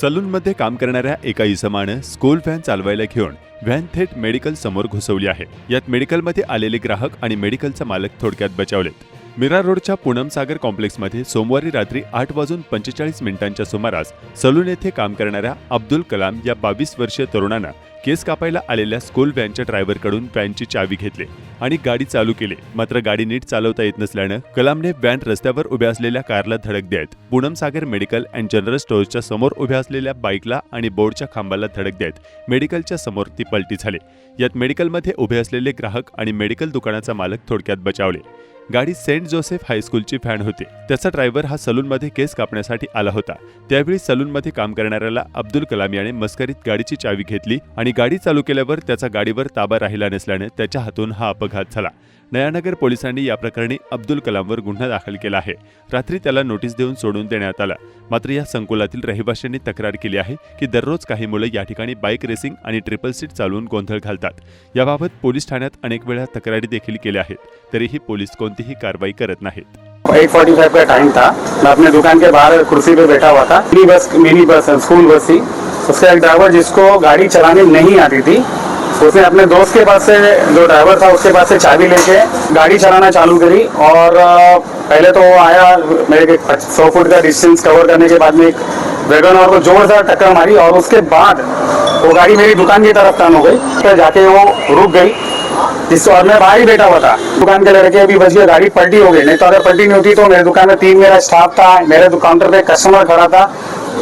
सलूनमध्ये काम करणाऱ्या एका इसमानं स्कूल व्हॅन चालवायला घेऊन व्हॅन थेट मेडिकल समोर घुसवली आहे. यात मेडिकलमध्ये आलेले ग्राहक आणि मेडिकलचा मालक थोडक्यात बचावलेत. मिरा रोडच्या पूनम सागर कॉम्प्लेक्समध्ये सोमवारी रात्री आठ वाजून पंचेचाळीस मिनिटांच्या सुमारास सलून येथे काम करणाऱ्या अब्दुल कलाम या बावीस वर्षीय तरुणानं केस कापायला आलेल्या स्कूल व्हॅनच्या ड्रायव्हरकडून व्हॅनची चावी घेतली. आणि गाडी चालू केली. मात्र गाडी नीट चालवता येत नसल्यानं कलामने व्हॅन रस्त्यावर उभ्या असलेल्या कारला धडक देत Poonam Sagar medical and general स्टोअर्सच्या समोर उभ्या असलेल्या बाईकला आणि बोर्डच्या खांबाला धडक देत मेडिकलच्या समोर ती पलटी झाली. यात मेडिकलमध्ये उभे असलेले ग्राहक आणि मेडिकल दुकानाचा मालक थोडक्यात बचावले. गाडी सेंट जोसेफ हायस्कूलची फॅन होती. त्याचा ड्रायव्हर हा सलूनमध्ये केस कापण्यासाठी आला होता. त्यावेळी सलूनमध्ये काम करणाऱ्याला अब्दुल कलाम याने मस्करीत गाडीची चावी घेतली आणि गाडी चालू केल्यावर त्याचा गाडीवर ताबा राहिला नसल्याने त्याच्या हातून हा अपघात झाला. नयानगर पोलिसांनी या प्रकरणी अब्दुल कलामवर गुन्हा दाखल केला आहे. रात्री त्याला नोटीस देऊन सोडून देण्यात आला. मात्र या संकुलातील रहिवाशांनी तक्रार केली आहे की दररोज काही मुलं या ठिकाणी बाईक रेसिंग आणि ट्रिपल सीट चालवून गोंधळ घालतात. याबाबत पोलीस ठाण्यात अनेक वेळा तक्रारी देखील केल्या आहेत. तरीही पोलीस कोणतीही कारवाई करत नाहीत. एट फोर्टी फाइव का टाइम था. मैं अपने दुकान के बाहर कुर्सी पे बैठा हुआ था। Mini bus mini bus school bus थी। उसका एक ड्राइवर जिसको गाड़ी चलाने नहीं आती थी उसने अपने दोस्त के पास से, जो ड्राइवर था, उसके पास से चाबी लेके गाड़ी चलाना चालू करी और पहले तो वो आया मेरे के सौ फुट का डिस्टेंस कवर करने के बाद में एक वैगन और को जोरदार टक्कर मारी और उसके बाद वो गाड़ी मेरी दुकान की तरफ़ टर्न हो गई। फिर जाके वो रुक गई। जिससे और मैं भाई बैठा हुआ था। दुकान के लड़के अभी बच गए, गाड़ी पलटी हो गई। नहीं तो अगर पलटी नहीं होती तो मेरे दुकान में तीन मेरा स्टाफ था, मेरे काउंटर पे कस्टमर खड़ा था।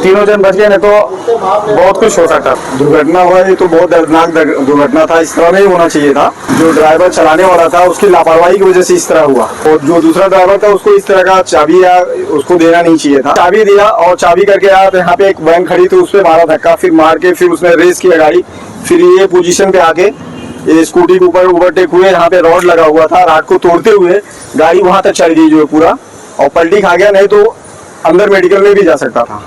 तीनों जन बच गए, नहीं तो बहुत कुछ हो सकता। दुर्घटना हुआ, ये तो बहुत दर्दनाक दुर्घटना था। इस तरह नहीं होना चाहिए था। जो ड्राइवर चलाने वाला था, उसकी लापरवाही की वजह से इस तरह हुआ। और जो दूसरा ड्राइवर था, उसको इस तरह का चाबी या उसको देना नहीं चाहिए था। चाबी दिया और चाबी करके आया तो यहाँ पे एक वैन खड़ी थी उस पर मारा धक्का, फिर मार के फिर उसने रेस किया गाड़ी। फिर ये पोजिशन पे आके, ये स्कूटी के ऊपर ओवरटेक हुए, यहाँ पे रॉड लगा हुआ था। रात को तोड़ते हुए गाड़ी वहाँ तक चल गई जो है पूरा। और पलटी खा गया, नहीं तो अंदर मेडिकल में भी जा सकता था।